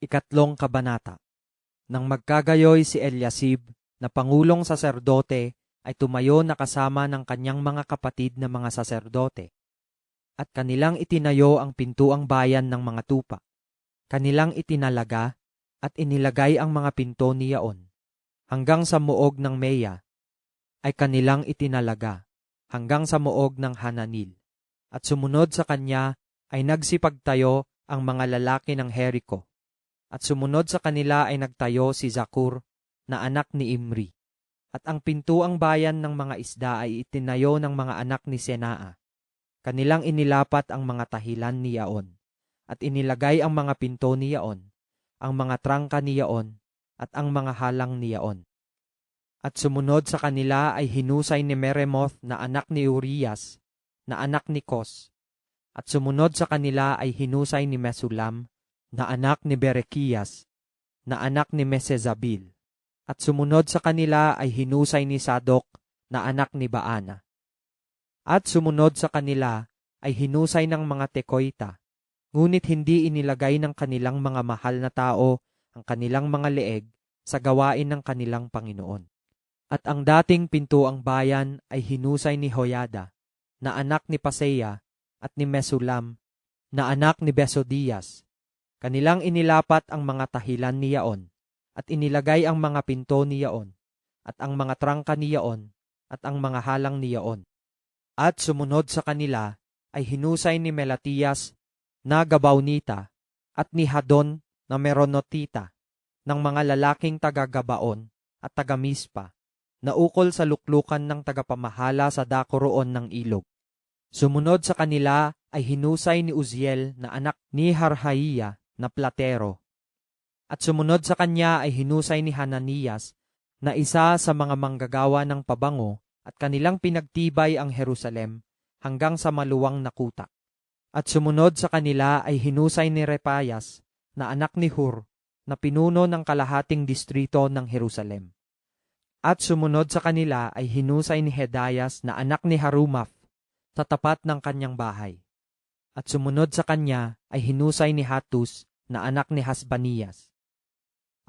Ikatlong Kabanata Nang magkagayoy si Eliasib na pangulong saserdote ay tumayo na kasama ng kanyang mga kapatid na mga saserdote. At kanilang itinayo ang pintuang bayan ng mga tupa. Kanilang itinalaga at inilagay ang mga pinto niyaon. Hanggang sa muog ng Meya ay kanilang itinalaga hanggang sa muog ng Hananil. At sumunod sa kanya ay nagsipagtayo ang mga lalaki ng Jericho. At sumunod sa kanila ay nagtayo si Zakur na anak ni Imri. At ang pintuang bayan ng mga isda ay itinayo ng mga anak ni Senaa. Kanilang inilapat ang mga tahilan ni Yaon. At inilagay ang mga pinto ni Yaon, ang mga trangka ni Yaon, at ang mga halang ni Yaon. At sumunod sa kanila ay hinusay ni Meremoth na anak ni Urias, na anak ni Kos. At sumunod sa kanila ay hinusay ni Mesulam, na anak ni Berekias, na anak ni Mesezabil. At sumunod sa kanila ay hinusay ni Sadok, na anak ni Baana. At sumunod sa kanila ay hinusay ng mga Tekoita, ngunit hindi inilagay ng kanilang mga mahal na tao ang kanilang mga leeg sa gawain ng kanilang Panginoon. At ang dating pintuang bayan ay hinusay ni Hoyada, na anak ni Paseya, at ni Mesulam, na anak ni Besodias. Kanilang inilapat ang mga tahilan ni Yaon, at inilagay ang mga pinto ni Yaon, at ang mga trangka ni Yaon, at ang mga halang ni Yaon. At sumunod sa kanila ay hinusay ni Melatias na Gabawnita, at ni Hadon na Meronotita, ng mga lalaking taga-Gabaon at taga-Mispa, na ukol sa luklukan ng tagapamahala sa dako roon ng ilog. Sumunod sa kanila ay hinusay ni Uziel na anak ni Harhaiya na platero. At sumunod sa kanya ay hinusay ni Hananias na isa sa mga manggagawa ng pabango at kanilang pinagtibay ang Jerusalem hanggang sa maluwang nakuta. At sumunod sa kanila ay hinusay ni Repayas na anak ni Hur na pinuno ng kalahating distrito ng Jerusalem. At sumunod sa kanila ay hinusay ni Hedayas na anak ni Harumaph sa tapat ng kanyang bahay. At sumunod sa kanya ay hinusay ni Hatus na anak ni Hasbanias.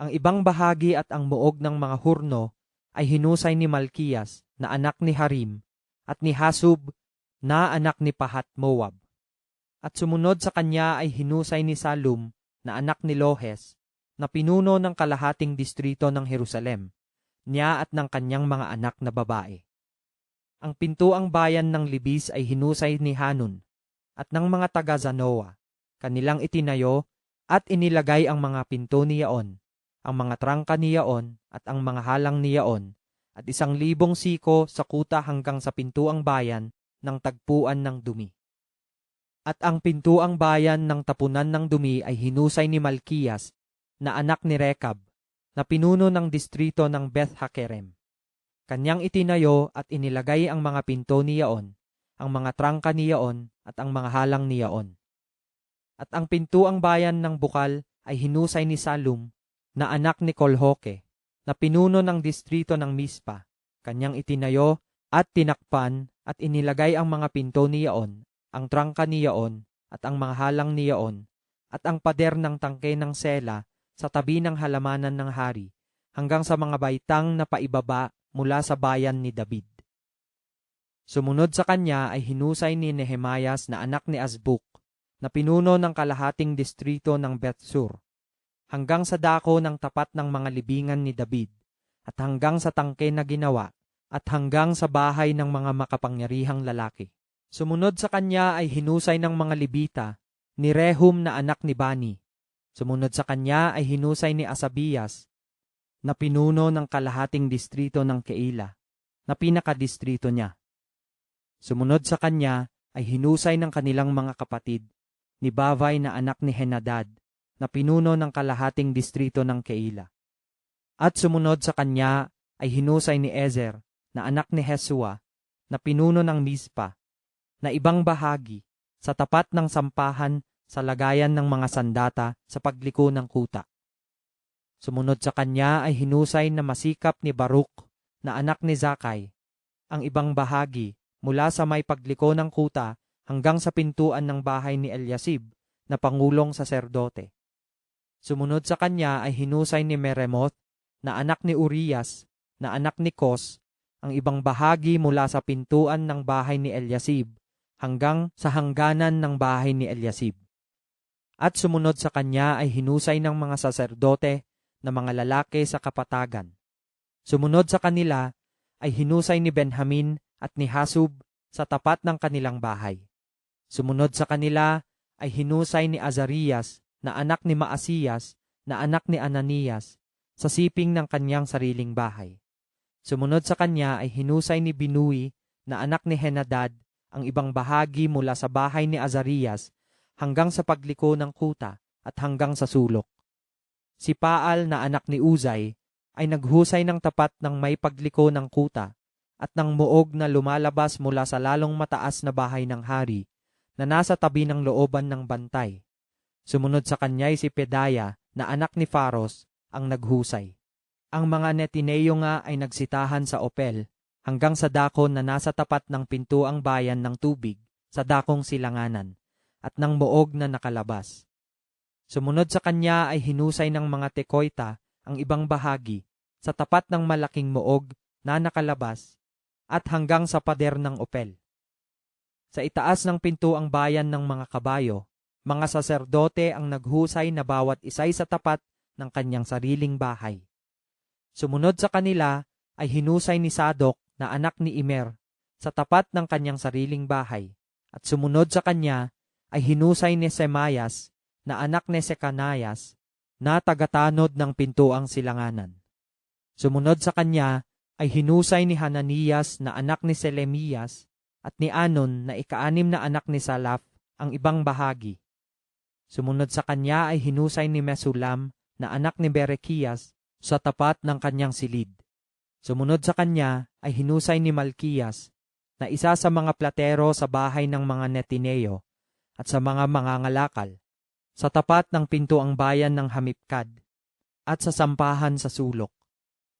Ang ibang bahagi at ang muog ng mga hurno ay hinusay ni Malkiyas na anak ni Harim at ni Hasub na anak ni Pahat Moab. At sumunod sa kanya ay hinusay ni Salum na anak ni Lohes na pinuno ng kalahating distrito ng Jerusalem, niya at ng kanyang mga anak na babae. Ang pintuang bayan ng Libis ay hinusay ni Hanun at ng mga taga Zanoa. Kanilang itinayo at inilagay ang mga pinto ni Yaon, ang mga trangka ni Yaon at ang mga halang ni Yaon at isang libong siko sa kuta hanggang sa pintuang bayan ng tagpuan ng dumi. At ang pintuang bayan ng tapunan ng dumi ay hinusay ni Malkiyas na anak ni Rekab na pinuno ng distrito ng Beth Hakerem. Kanyang itinayo at inilagay ang mga pinto ni Yaon, ang mga trangka ni Yaon at ang mga halang ni Yaon. At ang pintuang bayan ng bukal ay hinusay ni Salum na anak ni Kolhoke na pinuno ng distrito ng Mispa. Kanyang itinayo at tinakpan at inilagay ang mga pinto ni Yaon, ang trangka ni Yaon at ang mga halang ni Yaon at ang pader ng tangke ng Sela sa tabi ng halamanan ng hari hanggang sa mga baitang na paibaba mula sa bayan ni David. Sumunod sa kanya ay hinusay ni Nehemias na anak ni Azbuk, na pinuno ng kalahating distrito ng Bethsur, hanggang sa dako ng tapat ng mga libingan ni David, at hanggang sa tangke na ginawa, at hanggang sa bahay ng mga makapangyarihang lalaki. Sumunod sa kanya ay hinusay ng mga Libita, ni Rehum na anak ni Bani. Sumunod sa kanya ay hinusay ni Asabias, na pinuno ng kalahating distrito ng Keila, na pinakadistrito niya. Sumunod sa kanya ay hinusay ng kanilang mga kapatid, ni Bavay na anak ni Henadad, na pinuno ng kalahating distrito ng Keila. At sumunod sa kanya ay hinusay ni Ezer, na anak ni Hesua, na pinuno ng Mispa, na ibang bahagi, sa tapat ng sampahan sa lagayan ng mga sandata sa pagliko ng kuta. Sumunod sa kanya ay hinusay na masikap ni Baruk na anak ni Zakay, ang ibang bahagi mula sa may pagliko ng kuta hanggang sa pintuan ng bahay ni Eliasib na pangulong saserdote. Sumunod sa kanya ay hinusay ni Meremoth na anak ni Urias, na anak ni Kos, ang ibang bahagi mula sa pintuan ng bahay ni Eliasib hanggang sa hangganan ng bahay ni Eliasib. At sumunod sa kanya ay hinusay ng mga saserdote na mga lalaki sa kapatagan. Sumunod sa kanila ay hinusay ni Benjamin at ni Hasub sa tapat ng kanilang bahay. Sumunod sa kanila ay hinusay ni Azarias na anak ni Maasiyas na anak ni Ananias sa siping ng kanyang sariling bahay. Sumunod sa kanya ay hinusay ni Binui na anak ni Henadad ang ibang bahagi mula sa bahay ni Azarias hanggang sa pagliko ng kuta at hanggang sa sulok. Si Paal na anak ni Uzay ay naghusay ng tapat ng may pagliko ng kuta at ng muog na lumalabas mula sa lalong mataas na bahay ng hari na nasa tabi ng looban ng bantay. Sumunod sa kanya'y si Pedaya na anak ni Faros ang naghusay. Ang mga netineo nga ay nagsitahan sa Opel hanggang sa dakon na nasa tapat ng pintuang bayan ng tubig sa dakong silanganan at ng muog na nakalabas. Sumunod sa kanya ay hinusay ng mga tekoita ang ibang bahagi sa tapat ng malaking muog na nakalabas at hanggang sa pader ng Opel. Sa itaas ng pintuang bayan ng mga kabayo, mga saserdote ang naghusay na bawat isay sa tapat ng kanyang sariling bahay. Sumunod sa kanila ay hinusay ni Sadok na anak ni Imer sa tapat ng kanyang sariling bahay, at sumunod sa kanya ay hinusay ni Semayas na anak ni Sekanayas na tagatanod ng pintuang silanganan. Sumunod sa kanya ay hinusay ni Hananias na anak ni Selemias at ni Anon na ikaanim na anak ni Salaf ang ibang bahagi. Sumunod sa kanya ay hinusay ni Mesulam na anak ni Berekias sa tapat ng kanyang silid. Sumunod sa kanya ay hinusay ni Malkiyas na isa sa mga platero sa bahay ng mga Netineo at sa mga mangangalakal sa tapat ng pintuang bayan ng Hamipkad at sa sampahan sa sulok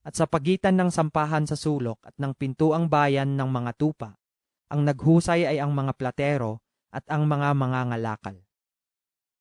at sa pagitan ng sampahan sa sulok at ng pintuang bayan ng mga tupa ang naghusay ay ang mga platero at ang mga mangangalakal.